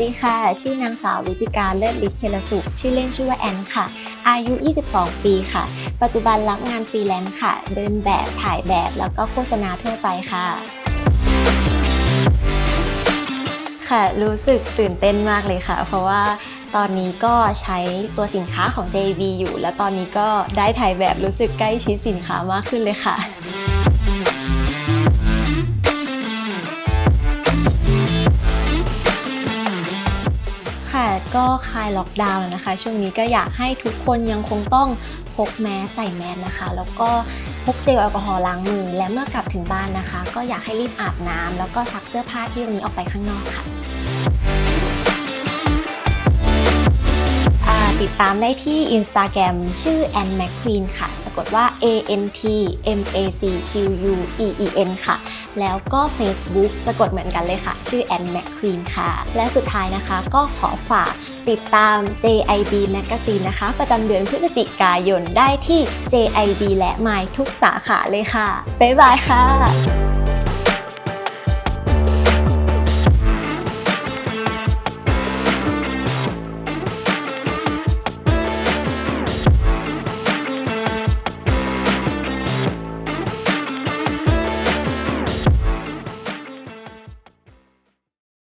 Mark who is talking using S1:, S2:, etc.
S1: ดีค่ะ ชื่อนางสาววิจิการเลิศฤทธิ์เทลสุข ชื่อเล่นชื่อว่าแอนค่ะ อายุ 22 ปีค่ะ ปัจจุบันรับงานฟรีแลนซ์ค่ะ เดินแบบถ่ายแบบแล้วก็โฆษณาทั่วไปค่ะ ค่ะ รู้สึกตื่นเต้นมากเลยค่ะ เพราะว่าตอนนี้ก็ใช้ตัวสินค้าของ JB อยู่ และตอนนี้ก็ได้ถ่ายแบบรู้สึกใกล้ชิดสินค้ามากขึ้นเลยค่ะ ค่ะ ก็คลายล็อกดาวน์แล้วนะคะ ช่วงนี้ก็อยากให้ทุกคนยังคงต้องพกแมสใส่แมสนะคะ แล้วก็พกเจลแอลกอฮอล์ล้างมือ และเมื่อกลับถึงบ้านนะคะ ก็อยากให้รีบอาบน้ำแล้วก็ซักเสื้อผ้าที่วันนี้ออกไปข้างนอกค่ะ ตามได้ที่ Instagram ชื่อ Ann McQueen ค่ะ สะกดว่า A N T M A C Q U E E N ค่ะ แล้วก็ Facebook สะกดเหมือนกันเลยค่ะ ชื่อ Ann McQueen ค่ะ และสุดท้ายนะคะก็ขอฝากติดตาม JIB Magazine นะคะ ประจำเดือนพฤศจิกายนได้ที่ JIB และ My ทุกสาขาเลยค่ะ บ๊ายบายค่ะ